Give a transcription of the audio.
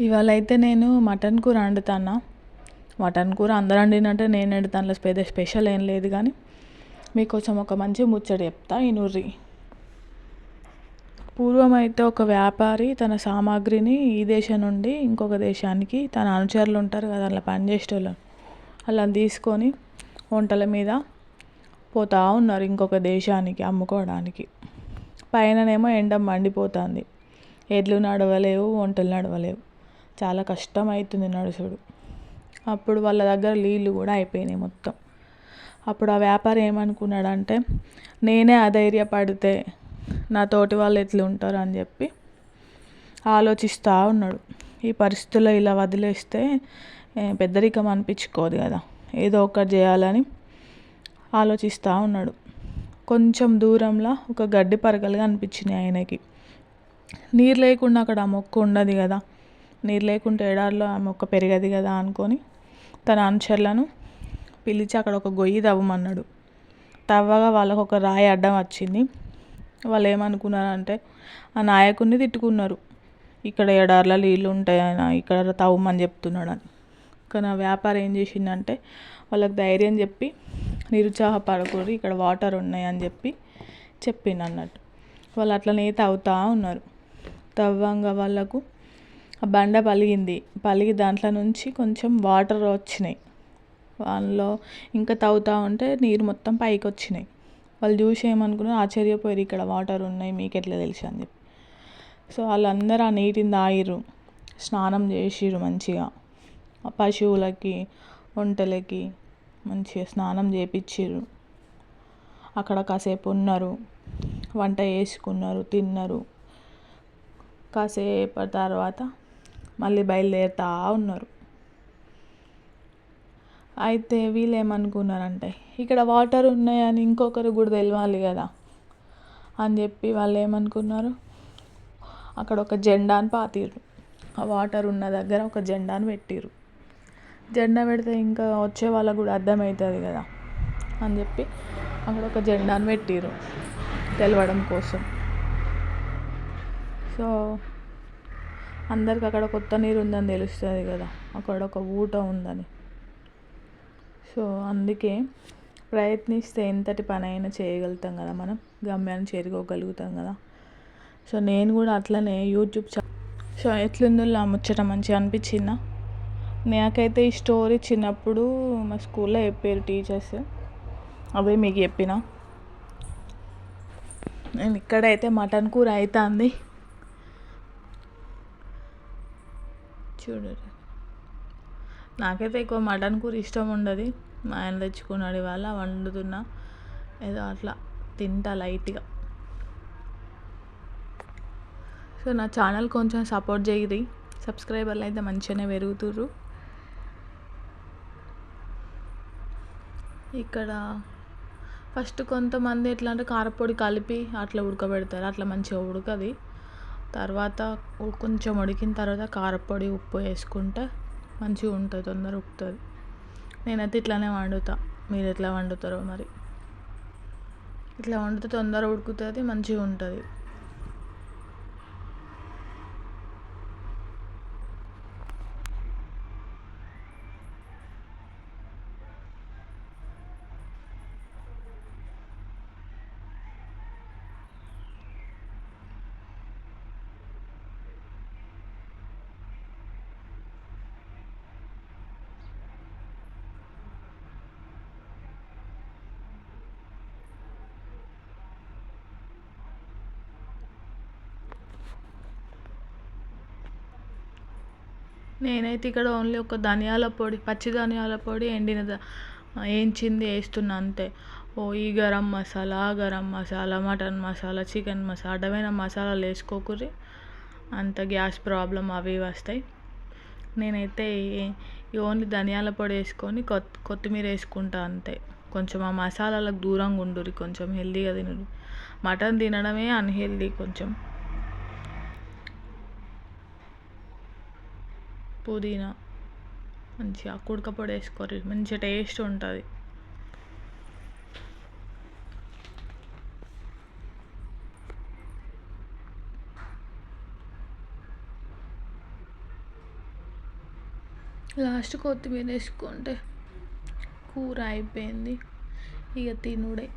ఇవాళ అయితే నేను మటన్ కూర వండుతాను మటన్ కూర అందరు వండినట్టే నేను వండుతాను. పెద్ద స్పెషల్ ఏం లేదు కానీ మీకోసం ఒక మంచి ముచ్చట చెప్తా ఇనుర్రి. పూర్వం అయితే ఒక వ్యాపారి తన సామాగ్రిని ఈ దేశం నుండి ఇంకొక దేశానికి తన అనుచరులు ఉంటారు కదా అలా పనిచేసేటోళ్ళు అలా తీసుకొని వంటల మీద పోతూ ఉన్నారు ఇంకొక దేశానికి అమ్ముకోవడానికి. పైననేమో ఎండ మండిపోతుంది. ఎడ్లు నడవలేవు వంటలు నడవలేవు. చాలా కష్టం అవుతుంది నడుచుడు. అప్పుడు వాళ్ళ దగ్గర నీళ్ళు కూడా అయిపోయినాయి మొత్తం. అప్పుడు ఆ వ్యాపారి ఏమనుకున్నాడంటే నేనే అధైర్యపడితే నా తోటి వాళ్ళు ఎట్లా ఉంటారు అని చెప్పి ఆలోచిస్తూ ఉన్నాడు. ఈ పరిస్థితుల్లో ఇలా వదిలేస్తే పెద్దరికం అనిపించుకోదు కదా. ఏదో ఒకటి చేయాలని ఆలోచిస్తూ ఉన్నాడు. కొంచెం దూరంలో ఒక గడ్డి పరకలుగా అనిపించినాయి ఆయనకి. నీరు లేకుండా అక్కడ ఆ మొక్క ఉండదు కదా. నీరు లేకుంటే ఎడారిలో ఆమె ఒక్క పెరగదు కదా అనుకొని తన అనుచరులను పిలిచి అక్కడ ఒక గొయ్యి తవ్వమన్నాడు. తవ్వగా వాళ్ళకు ఒక రాయి అడ్డం వచ్చింది. వాళ్ళు ఏమనుకున్నారంటే ఆ నాయకుడిని తిట్టుకున్నారు. ఇక్కడ ఎడార్ల నీళ్ళు ఉంటాయని ఇక్కడ తవ్వమని చెప్తున్నాడు అని కానీ ఆ వ్యాపారం ఏం చేసిందంటే వాళ్ళకి ధైర్యం చెప్పి నిరుత్సాహపడకూడదు ఇక్కడ వాటర్ ఉన్నాయని చెప్పి చెప్పిండు అన్నట్టు వాళ్ళు అట్లనే తవ్వుతూ ఉన్నారు. తవ్వంగా వాళ్ళకు ఆ బండ పలిగింది. పలిగి దాంట్లో నుంచి కొంచెం వాటర్ వచ్చినాయి. వాళ్ళలో ఇంకా తవ్వుతూ ఉంటే నీరు మొత్తం పైకి వచ్చినాయి వాళ్ళు చూసి ఏమనుకున్నారు ఆశ్చర్యపోయారు ఇక్కడ వాటర్ ఉన్నాయి మీకు ఎట్లా తెలుసు? అని చెప్పి. సో వాళ్ళందరూ ఆ నీటిని తాగిర్రు. స్నానం చేసిర్రు మంచిగా. ఆ పశువులకి ఒంటలకి మంచిగా స్నానం చేయించిర్రు అక్కడ కాసేపు ఉన్నారు. వంట చేసుకున్నారు తిన్నారు. కాసేపు తర్వాత మళ్ళీ బయలుదేరుతూ ఉన్నారు. అయితే వీళ్ళు ఏమనుకున్నారంటే ఇక్కడ వాటర్ ఉన్నాయని ఇంకొకరు కూడా తెలియాలి కదా అని చెప్పి వాళ్ళు ఏమనుకున్నారు అక్కడ ఒక జెండాను పాతిరు ఆ వాటర్ ఉన్న దగ్గర ఒక జెండాను పెట్టిరు జెండా పెడితే ఇంకా వచ్చే వాళ్ళకు కూడా అర్థమవుతుంది కదా అని చెప్పి అక్కడ ఒక జెండాను పెట్టిరు తెలవడం కోసం. సో అందరికి అక్కడ కొత్త నీరు ఉందని తెలుస్తుంది కదా. అక్కడ ఒక ఊట ఉందని. సో అందుకే ప్రయత్నిస్తే ఎంతటి పని అయినా చేయగలుగుతాం కదా మనం. గమ్యాన్ని చేరుకోగలుగుతాం కదా. సో నేను కూడా అట్లనే యూట్యూబ్ సో ఎట్లుందో ఆ ముచ్చట మంచిగా అనిపించిందా? నాకైతే ఈ స్టోరీ చిన్నప్పుడు మా స్కూల్లో చెప్పారు టీచర్స్. అవే మీకు చెప్పిన. నేను ఇక్కడైతే మటన్ కూర అవుతుంది చూడరు నాకైతే ఎక్కువ మటన్ కూర ఇష్టం ఉండదు. మా ఆయన తెచ్చుకున్నాడు ఇవాళ వండుతున్నా. ఏదో అట్లా తింటా లైట్గా. సో నా ఛానల్ కొంచెం సపోర్ట్ చేయరి సబ్స్క్రైబర్లు అయితే మంచిగానే పెరుగుతుర్రు. ఇక్కడ ఫస్ట్ కొంతమంది ఎట్లా అంటే కారపొడి కలిపి అట్లా ఉడకబెడతారు. అట్లా మంచిగా ఉడకది. తర్వాత కొంచెం ఉడికిన తర్వాత కారపొడి ఉప్పు వేసుకుంటే మంచిగా ఉంటుంది తొందర ఉడుకుతుంది నేనైతే ఇట్లానే వండుతా. మీరు ఎట్లా వండుతారో మరి. ఇట్లా వండితే తొందర ఉడుకుతుంది మంచిగా ఉంటుంది. నేనైతే ఇక్కడ ఓన్లీ ఒక ధనియాల పొడి పచ్చి ధనియాల పొడి ఎండిన వేయించింది వేస్తున్నా అంతే. ఓ ఈ గరం మసాలా ఆ గరం మసాలా మటన్ మసాలా చికెన్ మసాలా అడ్డమైన మసాలాలు వేసుకోకుర్రి. అంత గ్యాస్ ప్రాబ్లం అవి వస్తాయి. నేనైతే ఓన్లీ ధనియాల పొడి వేసుకొని కొత్ కొత్తిమీర వేసుకుంటా అంతే. కొంచెం ఆ మసాలాలకు దూరంగా ఉండురి కొంచెం హెల్దీగా తినరు మటన్ తినడమే అన్హెల్దీ కొంచెం. పుదీనా. మంచిగా కుడకపొడి వేసుకోరు. మంచిగా టేస్ట్ ఉంటుంది. లాస్ట్ కొత్తిమీర వేసుకుంటే కూర అయిపోయింది. ఇక తినుడే.